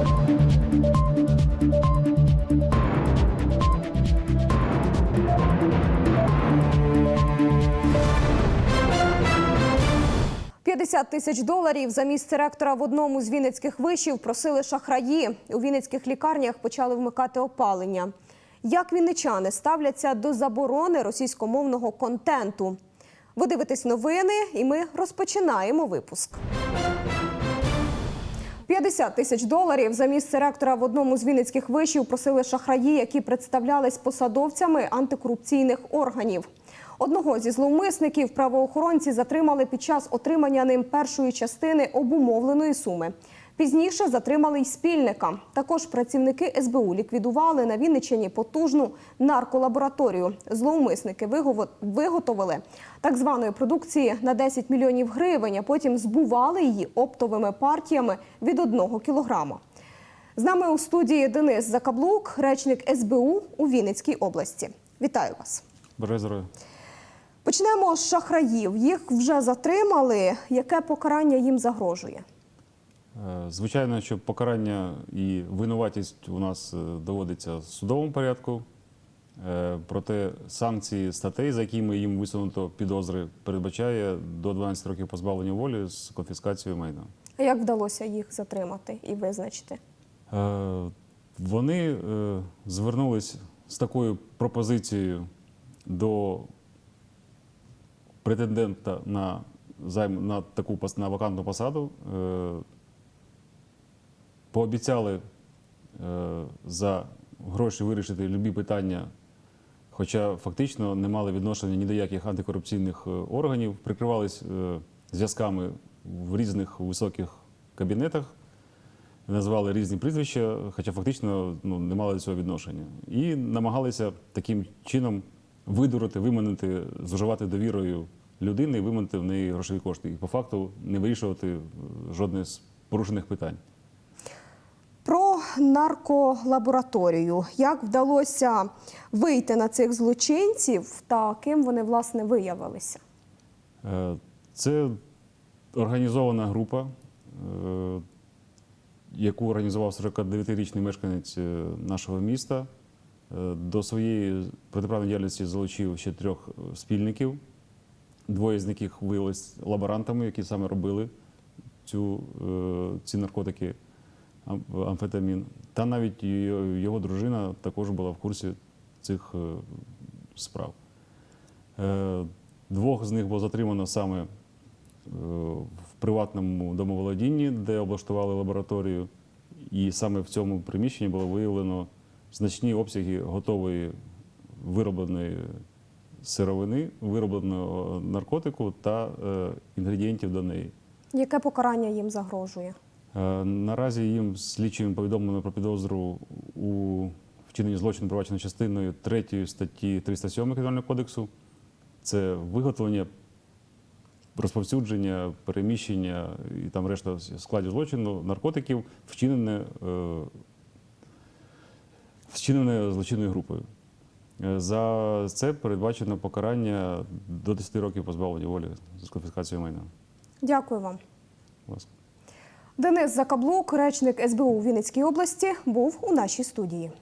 – 50 тисяч доларів за місце ректора в одному з вінницьких вишів просили шахраї. У вінницьких лікарнях почали вмикати опалення. Як вінничани ставляться до заборони російськомовного контенту? Ви дивитесь новини, і ми розпочинаємо випуск. 50 тисяч доларів за місце ректора в одному з вінницьких вишів просили шахраї, які представлялись посадовцями антикорупційних органів. Одного зі зловмисників правоохоронці затримали під час отримання ним першої частини обумовленої суми. Пізніше затримали й спільника. Також працівники СБУ ліквідували на Вінниччині потужну нарколабораторію. Зловмисники виготовили так званої продукції на 10 мільйонів гривень, а потім збували її оптовими партіями від одного кілограма. З нами у студії Денис Закаблук, речник СБУ у Вінницькій області. Вітаю вас. Здоров'я. Почнемо з шахраїв. Їх вже затримали. Яке покарання їм загрожує? Е, Звичайно, що покарання і винуватість у нас е, доводиться в судовому порядку. Е, Проте санкції статей, за якими їм висунуто підозри, передбачає до 12 років позбавлення волі з конфіскацією майна. А як вдалося їх затримати і визначити? Вони звернулись з такою пропозицією до претендента на займ на таку на вакантну посаду. Пообіцяли е, за гроші вирішити любі питання, хоча фактично не мали відношення ні до яких антикорупційних е, органів, прикривались е, зв'язками в різних високих кабінетах назвали різні прізвища, хоча фактично ну, не мали цього відношення. І намагалися таким чином видурити, виманити, зуживати довірою людини і виманити в неї грошові кошти. І по факту не вирішувати жодне з порушених питань. Нарколабораторію. Як вдалося вийти на цих злочинців та ким вони власне виявилися? Е, Це організована група, е, яку організував 49-річний мешканець е, нашого міста. До своєї протиправної діяльності залучив ще трьох спільників. Двоє з яких виявилися лаборантами, які саме робили цю, ці наркотики, амфетамін. Та навіть його дружина також була в курсі цих е, справ. Е, Двох з них було затримано саме е, в приватному домоволодінні, де облаштували лабораторію. І саме в цьому приміщенні було виявлено значні обсяги готової виробленої сировини, виробленого наркотику та інгредієнтів до неї. Яке покарання їм загрожує? Е, Наразі їм слідчим повідомлено про підозру у вчиненні злочину, проваджено частиною 3 статті 307 Кримінального кодексу. Це виготовлення, розповсюдження, переміщення і там решта складів злочину наркотиків, вчинене, е, вчинене злочинною групою. Е, За це передбачено покарання до 10 років позбавлення волі з конфіскацією майна. Дякую вам. Будь ласка. Денис Закаблук, речник СБУ у Вінницькій області, був у нашій студії.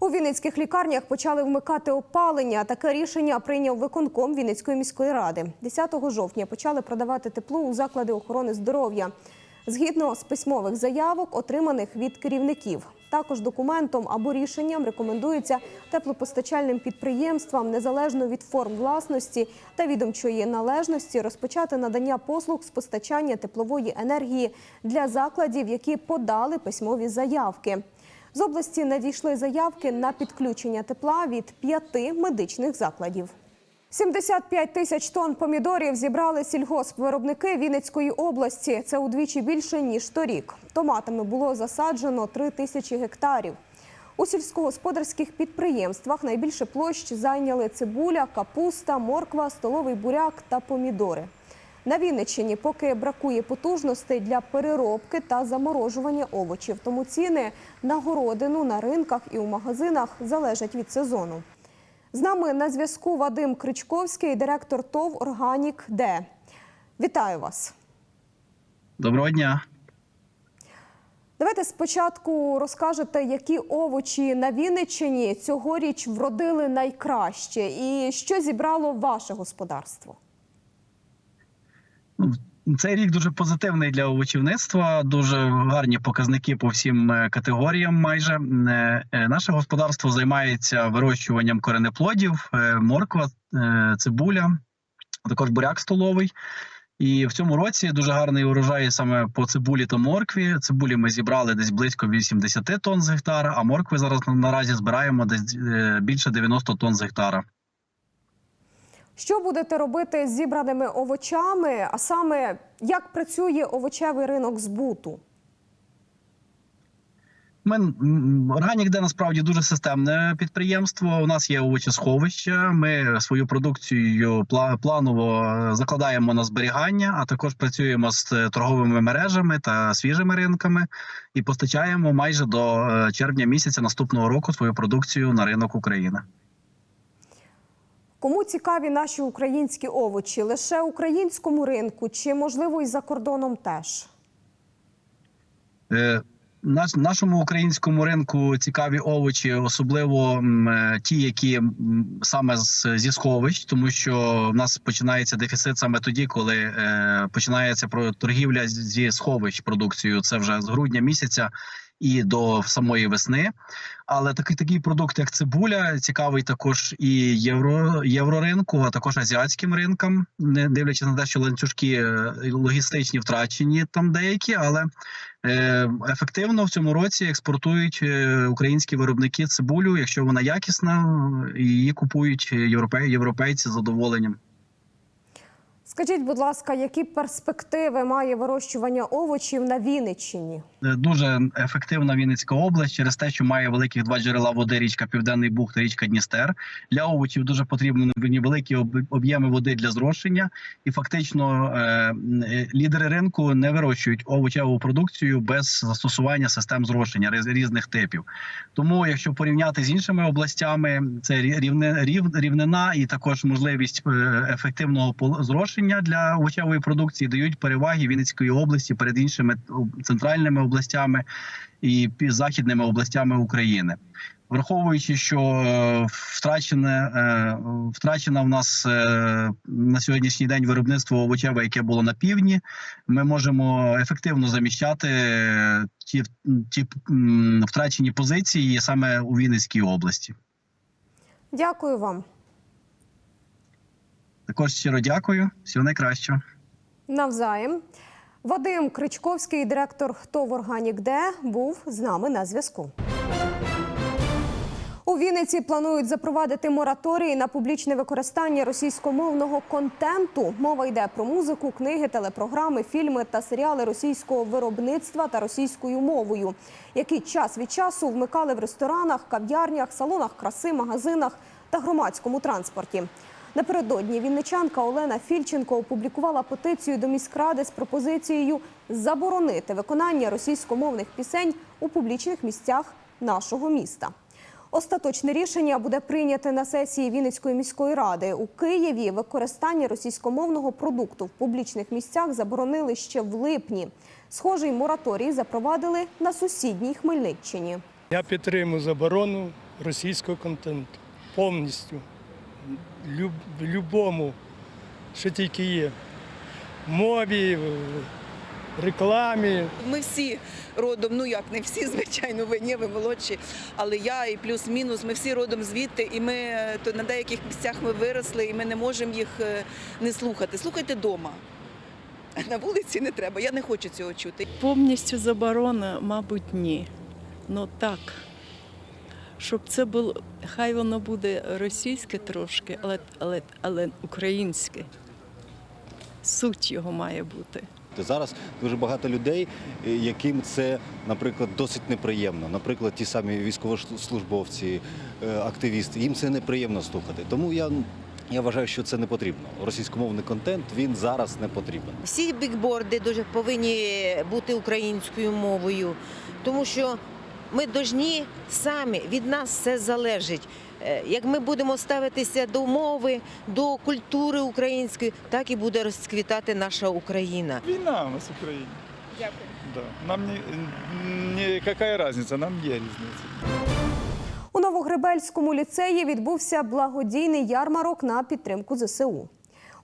У Вінницьких лікарнях почали вмикати опалення. Таке рішення прийняв виконком Вінницької міської ради. 10 жовтня почали продавати тепло у заклади охорони здоров'я. Згідно з письмових заявок, отриманих від керівників. Також документом або рішенням рекомендується теплопостачальним підприємствам незалежно від форм власності та відомчої належності розпочати надання послуг з постачання теплової енергії для закладів, які подали письмові заявки. З області надійшли заявки на підключення тепла від п'яти медичних закладів. 75 тисяч тонн помідорів зібрали сільгоспвиробники Вінницької області. Це удвічі більше ніж торік. Томатами було засаджено 3 тисячі гектарів. У сільськогосподарських підприємствах найбільше площ зайняли цибуля, капуста, морква, столовий буряк та помідори. На Вінниччині поки бракує потужностей для переробки та заморожування овочів, тому ціни на городину на ринках і у магазинах залежать від сезону. З нами на зв'язку Вадим Кричковський, директор ТОВ Органік Д. Вітаю вас. Доброго дня. Давайте спочатку розкажете, які овочі на Вінниччині цьогоріч вродили найкраще, і що зібрало ваше господарство. Цей рік дуже позитивний для овочівництва. Дуже гарні показники по всім е, категоріям. Майже Е, е, наше господарство займається вирощуванням коренеплодів, морква, цибуля, також буряк столовий. І в цьому році дуже гарний урожай саме по цибулі та моркві. Цибулі ми зібрали десь близько 80 тонн з гектара, а моркви зараз наразі збираємо десь більше 90 тонн з гектара. Що будете робити з зібраними овочами? А саме як працює овочевий ринок збуту? Ми органік, де насправді дуже системне підприємство. У нас є овочесховище. Ми свою продукцію пла- планово закладаємо на зберігання, а також працюємо з е, торговими мережами та свіжими ринками і постачаємо майже до е, червня місяця наступного року свою продукцію на ринок України. Кому цікаві наші українські овочі? Лише українському ринку чи можливо і за кордоном теж? Е, Наш нашому українському ринку цікаві овочі, особливо м, е, ті, які м, саме з зі сховищ, тому що в нас починається дефіцит саме тоді, коли е, починається торгівля зі сховищ продукцією. Це вже з грудня місяця і до самої весни. Але такий такий продукт, як цибуля, цікавий також і євро євроринку, а також азіатським ринкам, не дивлячись на те, що ланцюжки е, логістичні втрачені там деякі, але Е, Ефективно в цьому році експортують е, українські виробники цибулю, якщо вона якісна, її купують європей, європейці з задоволенням. Скажіть, будь ласка, які перспективи має вирощування овочів на Вінниччині? Е, Дуже ефективна Вінницька область через те, що має великих два джерела води: річка Південний Буг та річка Дністер. Для овочів дуже потрібні великі об'єми води для зрошення, і фактично е, е, лідери ринку не вирощують овочеву продукцію без застосування систем зрошення різних типів. Тому, якщо порівняти з іншими областями, це рі- рівнина і також можливість ефективного пол- зрошення для овочевої продукції дають переваги Вінницької області перед іншими центральними областями і західними областями України. Враховуючи, що е, втрачене е, втрачено в нас е, на сьогоднішній день виробництво овочеве, яке було на півдні, ми можемо ефективно заміщати е, ті, ті втрачені позиції саме у Вінницькій області. Дякую вам. Також щиро дякую, всього найкращого. Навзаєм. Вадим Кричковський, директор ТОВ «Органік Де», був з нами на зв'язку. У Вінниці планують запровадити мораторій на публічне використання російськомовного контенту. Мова йде про музику, книги, телепрограми, фільми та серіали російського виробництва та російською мовою, які час від часу вмикали в ресторанах, кав'ярнях, салонах краси, магазинах та громадському транспорті. Напередодні вінничанка Олена Фільченко опублікувала петицію до міськради з пропозицією заборонити виконання російськомовних пісень у публічних місцях нашого міста. Остаточне рішення буде прийняте на сесії Вінницької міської ради. У Києві використання російськомовного продукту в публічних місцях заборонили ще в липні. Схожий мораторій запровадили на сусідній Хмельниччині. Я підтримую заборону російського контенту повністю. Люб, любому, що тільки є. В мові, рекламі. Ми всі родом, ну як не всі, звичайно, ви ні, ви молодші, але я і плюс-мінус, ми всі родом звідти, і ми то на деяких місцях ми виросли, і ми не можемо їх е, не слухати. Слухайте вдома. На вулиці не треба. Я не хочу цього чути. Повністю заборона, мабуть, ні. Ну так. Щоб це було, хай воно буде російське трошки, але, але, але українське. Суть його має бути. Зараз дуже багато людей, е, яким це, наприклад, досить неприємно. Наприклад, ті самі військовослужбовці, е, активісти, їм це неприємно слухати. Тому я, я вважаю, що це не потрібно. Російськомовний контент він зараз не потрібен. Всі бікборди дуже повинні бути українською мовою, тому що ми дожні самі від нас все залежить. Е, Як ми будемо ставитися до мови, до культури української, так і буде розквітати наша Україна. Війна у нас в Україні. да. Нам не, не какая нам не разница. У Новогребельському ліцеї відбувся благодійний ярмарок на підтримку ЗСУ.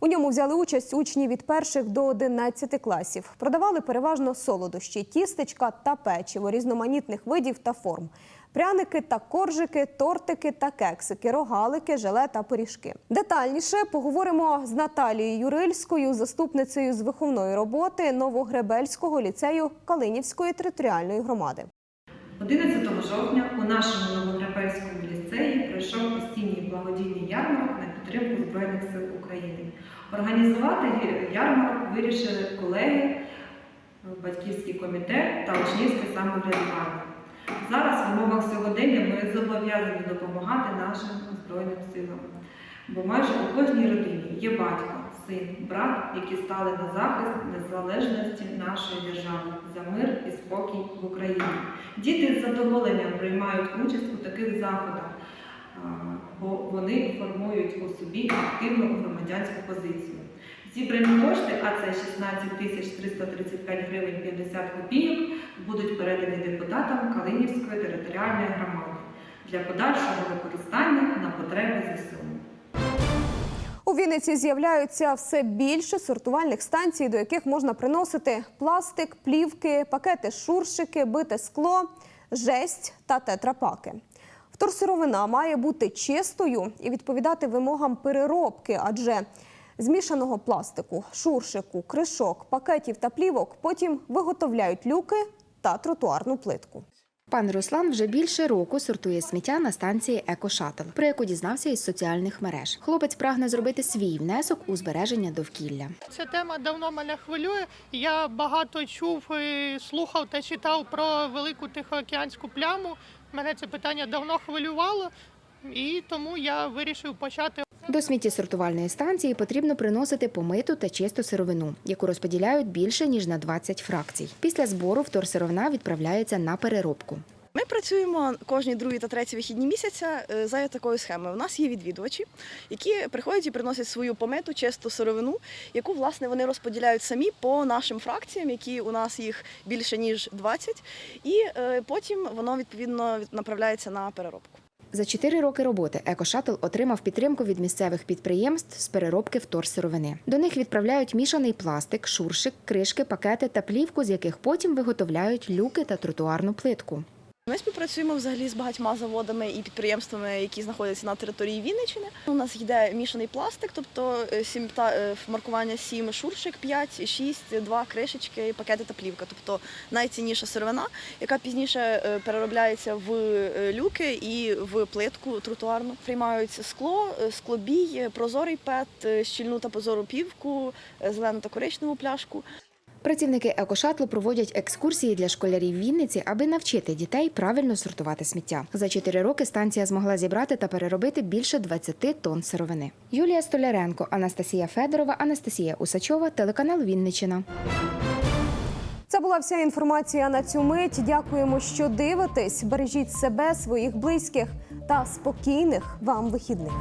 У ньому взяли участь учні від перших до 11 класів. Продавали переважно солодощі, тістечка та печиво різноманітних видів та форм. Пряники та коржики, тортики та кексики, рогалики, желе та пиріжки. Детальніше поговоримо з Наталією Юрильською, заступницею з виховної роботи Новогребельського ліцею Калинівської територіальної громади. 11 жовтня у нашому Новогребельському ліцеї пройшов осінній благодійний ярмарок на підтримку Збройних сил України. Організувати ярмарок вирішили колеги, батьківський комітет та учнівське самоврядування. Зараз в умовах сьогодення ми зобов'язані допомагати нашим Збройним силам. Бо майже у кожній родині є батько, син, брат, які стали на захист незалежності нашої держави за мир і спокій в Україні. Діти з задоволенням приймають участь у таких заходах, бо вони формують у собі активну громадянську позицію. Зібрані кошти, а це 16 тисяч 335 гривень 50 копійок, будуть передані депутатам Калинівської територіальної громади для подальшого використання на потреби ЗСУ. У Вінниці з'являються все більше сортувальних станцій, до яких можна приносити пластик, плівки, пакети шуршики, бите скло, жесть та тетрапаки. Вторсировина має бути чистою і відповідати вимогам переробки, адже змішаного пластику, шуршику, кришок, пакетів та плівок потім виготовляють люки та тротуарну плитку. Пан Руслан вже більше року сортує сміття на станції «Екошатл», про яку дізнався із соціальних мереж. Хлопець прагне зробити свій внесок у збереження довкілля. Ця тема давно мене хвилює. Я багато чув, слухав та читав про велику тихоокеанську пляму. Мене це питання давно хвилювало, і тому я вирішив почати До сміттєсортувальної станції потрібно приносити помиту та чисту сировину, яку розподіляють більше ніж на 20 фракцій. Після збору вторсировина відправляється на переробку. Ми працюємо кожні другі та треті вихідні місяця е, за такою схемою. У нас є відвідувачі, які приходять і приносять свою помету, чисту сировину, яку власне вони розподіляють самі по нашим фракціям, які у нас їх більше ніж 20, і е, потім воно відповідно направляється на переробку. За чотири роки роботи «Екошатл» отримав підтримку від місцевих підприємств з переробки вторсировини. До них відправляють мішаний пластик, шуршик, кришки, пакети та плівку, з яких потім виготовляють люки та тротуарну плитку. Ми співпрацюємо взагалі з багатьма заводами і підприємствами, які знаходяться на території Вінниччини. У нас йде мішаний пластик, тобто е, сім е, маркування 7 шуршик, 5, 6, 2 кришечки, пакети та плівка. Тобто найцінніша сировина, яка пізніше е, переробляється в люки і в плитку тротуарну. Приймають скло, склобій, прозорий пет, щільну та прозору півку, зелену та коричневу пляшку. Працівники екошатлу проводять екскурсії для школярів Вінниці, аби навчити дітей правильно сортувати сміття. За чотири роки станція змогла зібрати та переробити більше 20 тонн сировини. Юлія Столяренко, Анастасія Федорова, Анастасія Усачова, телеканал Вінничина. Це була вся інформація на цю мить. Дякуємо, що дивитесь. Бережіть себе, своїх близьких та спокійних вам вихідних.